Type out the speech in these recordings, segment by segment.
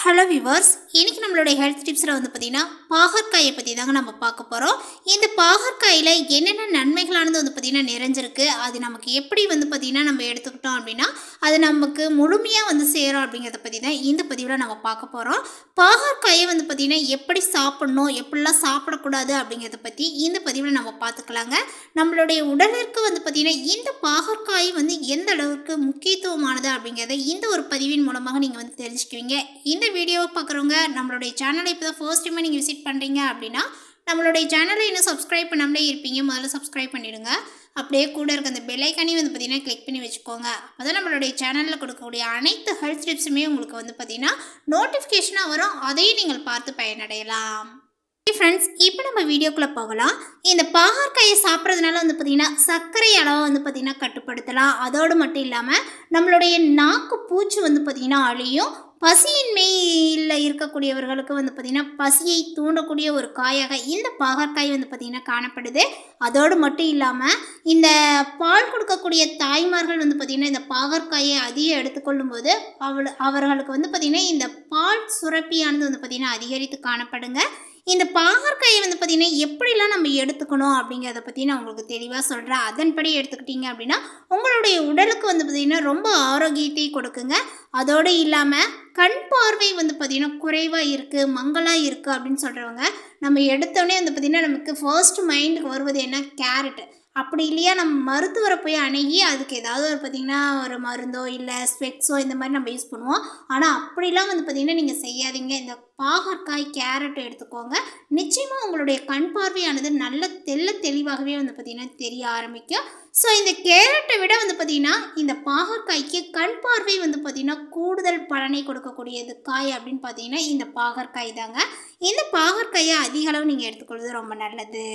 Hello viewers இன்னைக்கு நம்மளுடைய health டிப்ஸில் வந்து பார்த்திங்கன்னா பாகற்காயை பற்றி தாங்க நம்ம பார்க்க போகிறோம் இந்த பாகற்காயில் என்னென்ன நன்மைகளானது வந்து பார்த்திங்கன்னா நிறைஞ்சிருக்கு அது நமக்கு எப்படி வந்து பார்த்திங்கன்னா நம்ம எடுத்துக்கிட்டோம் அப்படின்னா அது நமக்கு முழுமையாக வந்து சேரும் அப்படிங்கிறத பற்றி தான் இந்த பதிவில் நம்ம பார்க்க போகிறோம் பாகற்காயை வந்து பார்த்திங்கன்னா எப்படி சாப்பிடணும் எப்படிலாம் சாப்பிடக்கூடாது அப்படிங்கிறத பற்றி இந்த பதிவில் நம்ம பார்த்துக்கலாங்க. நம்மளுடைய உடலிற்கு வந்து பார்த்திங்கன்னா இந்த பாகற்காய் வந்து எந்த அளவுக்கு முக்கியத்துவமானது அப்படிங்கிறத இந்த ஒரு பதிவின் மூலமாக நீங்கள் வந்து தெரிஞ்சுக்குவீங்க. இந்த வீடியோவை பார்க்குறவங்க நம்மளுடைய சேனலை இப்போ தான் ஃபர்ஸ்ட் டைமாக நீங்கள் விசிட் பண்ணுறீங்க அப்படின்னா நம்மளுடைய சேனலை இன்னும் சப்ஸ்கிரைப் பண்ணாமலே இருப்பீங்க. முதல்ல சப்ஸ்கிரைப் பண்ணிவிடுங்க அப்படியே கூட இருக்க அந்த பெல்லைக்கானே வந்து பார்த்திங்கன்னா கிளிக் பண்ணி வச்சுக்கோங்க. அப்போ தான் நம்மளுடைய சேனலில் கொடுக்கக்கூடிய அனைத்து ஹெல்த் டிப்ஸுமே உங்களுக்கு வந்து பார்த்தீங்கன்னா நோட்டிஃபிகேஷனாக வரும். அதையும் நீங்கள் பார்த்து பயனடையலாம். ஃப்ரெண்ட்ஸ் இப்போ நம்ம வீடியோக்குள்ளே போகலாம். இந்த பாகற்காயை சாப்பிட்றதுனால வந்து பார்த்திங்கன்னா சர்க்கரை அளவை வந்து பார்த்திங்கன்னா கட்டுப்படுத்தலாம். அதோடு மட்டும் இல்லாமல் நம்மளுடைய நாக்கு பூச்சி வந்து பார்த்திங்கன்னா அழியும். பசியின்மையில் இருக்கக்கூடியவர்களுக்கு வந்து பார்த்திங்கன்னா பசியை தூண்டக்கூடிய ஒரு காயாக இந்த பாகற்காய் வந்து பார்த்திங்கன்னா காணப்படுது. அதோடு மட்டும் இல்லாமல் இந்த பால் கொடுக்கக்கூடிய தாய்மார்கள் வந்து பார்த்திங்கன்னா இந்த பாகற்காயை அதிகம் எடுத்துக்கொள்ளும்போது அவள் அவர்களுக்கு வந்து பார்த்திங்கன்னா இந்த பால் சுரப்பியானது வந்து பார்த்திங்கன்னா அதிகரித்து காணப்படுங்க. இந்த பாகற்காயை வந்து பார்த்திங்கன்னா எப்படிலாம் நம்ம எடுத்துக்கணும் அப்படிங்கிறத பற்றி நான் உங்களுக்கு தெளிவாக சொல்கிறேன் அதன்படி எடுத்துக்கிட்டீங்க அப்படின்னா உங்களுடைய உடலுக்கு வந்து பார்த்திங்கன்னா ரொம்ப ஆரோக்கியத்தை கொடுக்குங்க. அதோடு இல்லாமல் கண் பார்வை வந்து பார்த்திங்கன்னா குறைவாக இருக்குது மங்கலாக இருக்குது அப்படின்னு சொல்கிறவங்க நம்ம எடுத்தோடனே வந்து பார்த்திங்கன்னா நமக்கு ஃபர்ஸ்ட் மைண்டுக்கு வருவது என்ன? கேரட்டு அப்படி இல்லையா நம்ம மருத்துவரை போய் அணுகி அதுக்கு ஏதாவது ஒரு பார்த்திங்கன்னா ஒரு மருந்தோ இல்லை ஸ்பெக்ஸோ இந்த மாதிரி நம்ம யூஸ் பண்ணுவோம். ஆனால் அப்படிலாம் வந்து பார்த்திங்கன்னா நீங்கள் செய்யாதீங்க. இந்த பாகற்காய் கேரட் எடுத்துக்கோங்க. நிச்சயமாக உங்களுடைய கண் பார்வையானது நல்ல தெல்ல தெளிவாகவே வந்து பார்த்திங்கன்னா தெரிய ஆரம்பிக்கும். ஸோ இந்த கேரட்டை விட வந்து பார்த்திங்கன்னா இந்த பாகற்காய்க்கு கண் பார்வை வந்து பார்த்திங்கன்னா கூடுதல் பலனை கொடுக்கக்கூடியது காய் அப்படின்னு பார்த்தீங்கன்னா இந்த பாகற்காய் தாங்க. இந்த பாகற்காயை அதிக அளவு நீங்கள் எடுத்துக்கொள்வது ரொம்ப நல்லது.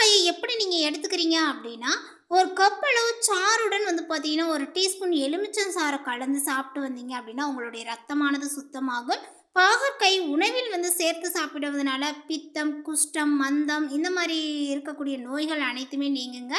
பையை எப்படி நீங்கள் எடுத்துக்கிறீங்க அப்படின்னா ஒரு கப் அளவு சாறுடன் வந்து பார்த்தீங்கன்னா ஒரு டீஸ்பூன் எலுமிச்சம் சாறை கலந்து சாப்பிட்டு வந்தீங்க அப்படின்னா உங்களுடைய ரத்தமானது சுத்தமாகும். பாகற்காய் உணவில் வந்து சேர்த்து சாப்பிடுவதனால பித்தம் குஷ்டம் மந்தம் இந்த மாதிரி இருக்கக்கூடிய நோய்கள் அனைத்துமே நீங்குங்க.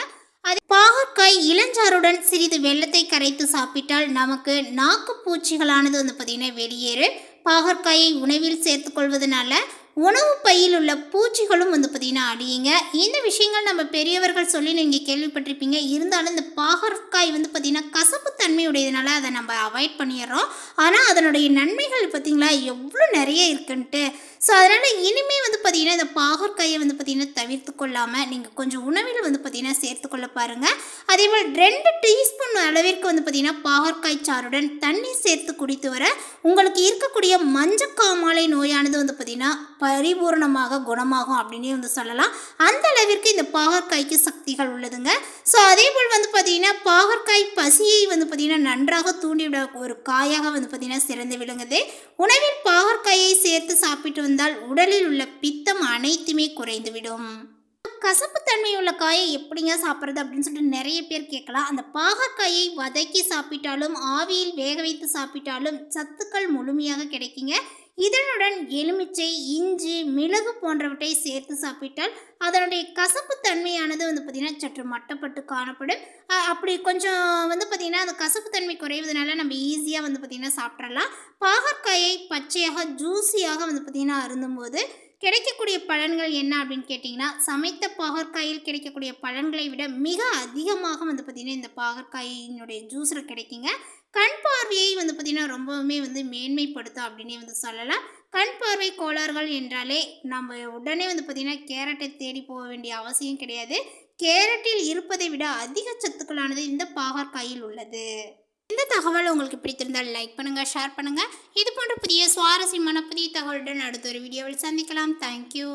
அது பாகற்காய் இளஞ்சாறுடன் சிறிது வெள்ளத்தை கரைத்து சாப்பிட்டால் நமக்கு நாக்கு பூச்சிகளானது வந்து பார்த்திங்கன்னா வெளியேறு. பாகற்காயை உணவில் சேர்த்துக்கொள்வதனால உணவு பையில் உள்ள பூச்சிகளும் வந்து பார்த்திங்கன்னா அடியுங்க இந்த விஷயங்கள் நம்ம பெரியவர்கள் சொல்லி நீங்கள் கேள்விப்பட்டிருப்பீங்க. இருந்தாலும் இந்த பாகற்காய் வந்து பார்த்திங்கன்னா கசப்பு தன்மையுடையதுனால அதை நம்ம அவாய்ட் பண்ணிடுறோம். ஆனால் அதனுடைய நன்மைகள் பார்த்திங்களா எவ்வளோ நிறைய இருக்குன்ட்டு. ஸோ அதனால் இனிமே வந்து பார்த்திங்கன்னா இந்த பாகற்காயை வந்து பார்த்திங்கன்னா தவிர்த்து கொள்ளாமல் நீங்கள் கொஞ்சம் உணவில் வந்து பார்த்திங்கன்னா சேர்த்துக்கொள்ள பாருங்கள் அதே மாதிரி ரெண்டு டீஸ்பூன் அளவிற்கு வந்து பார்த்திங்கன்னா பாகற்காய் சாறுடன் தண்ணீர் சேர்த்து குடித்து வர உங்களுக்கு இருக்கக்கூடிய மஞ்சக்காமாலை நோயானது வந்து பார்த்திங்கன்னா பரிபூர்ணமாக குணமாகும் அப்படின்னே வந்து சொல்லலாம். அந்த அளவிற்கு இந்த பாகற்காய்க்கு சக்திகள் உள்ளதுங்க. ஸோ அதே போல் வந்து பார்த்திங்கன்னா பாகற்காய் பசியை வந்து பார்த்திங்கன்னா நன்றாக தூண்டிவிட ஒரு காயாக வந்து பார்த்திங்கன்னா சிறந்து விளங்குது உணவில் பாகற்காயை சேர்த்து சாப்பிட்டு வந்தால் உடலில் உள்ள பித்தம் அனைத்துமே குறைந்துவிடும் கசப்புத்தன்மை உள்ள காயை எப்படிங்க சாப்பிட்றது அப்படின்னு சொல்லிட்டு நிறைய பேர் கேட்கலாம். அந்த பாகற்காயை வதக்கி சாப்பிட்டாலும் ஆவியில் வேக வைத்து சாப்பிட்டாலும் சத்துக்கள் முழுமையாக கிடைக்குங்க. இதனுடன் எலுமிச்சை இஞ்சி மிளகு போன்றவற்றை சேர்த்து சாப்பிட்டால் அதனுடைய கசப்பு தன்மையானது வந்து பார்த்திங்கன்னா சற்று மட்டப்பட்டு காணப்படும். அப்படி கொஞ்சம் வந்து பார்த்திங்கன்னா அந்த கசப்பு தன்மை குறைவதனால நம்ம ஈஸியாக வந்து பார்த்திங்கன்னா சாப்பிட்றலாம் பாகற்காயை பச்சையாக ஜூஸியாக வந்து பார்த்திங்கன்னா அருந்தும்போது கிடைக்கக்கூடிய பலன்கள் என்ன அப்படின்னு கேட்டிங்கன்னா சமைத்த பாகற்காயில் கிடைக்கக்கூடிய பலன்களை விட மிக அதிகமாக வந்து பார்த்திங்கன்னா இந்த பாகற்காயினுடைய ஜூஸில் கிடைக்குங்க. கண் பார்வையை வந்து பார்த்திங்கன்னா ரொம்பவுமே வந்து மேன்மைப்படுத்தும் அப்படின்னே வந்து சொல்லலாம். கண் பார்வை கோளாறுகள் என்றாலே நம்ம உடனே வந்து பார்த்திங்கன்னா கேரட்டை தேடி போக வேண்டிய அவசியம் கிடையாது. கேரட்டில் இருப்பதை விட அதிக சத்துக்களானது இந்த பாகற்காயில் உள்ளது. இந்த தகவல் உங்களுக்கு பிடித்திருந்தால் லைக் பண்ணுங்கள் ஷேர் பண்ணுங்கள் இது போன்ற புதிய சுவாரஸ்யமான புதிய தகவலுடன் அடுத்த ஒரு வீடியோவில் சந்திக்கலாம். தேங்க்யூ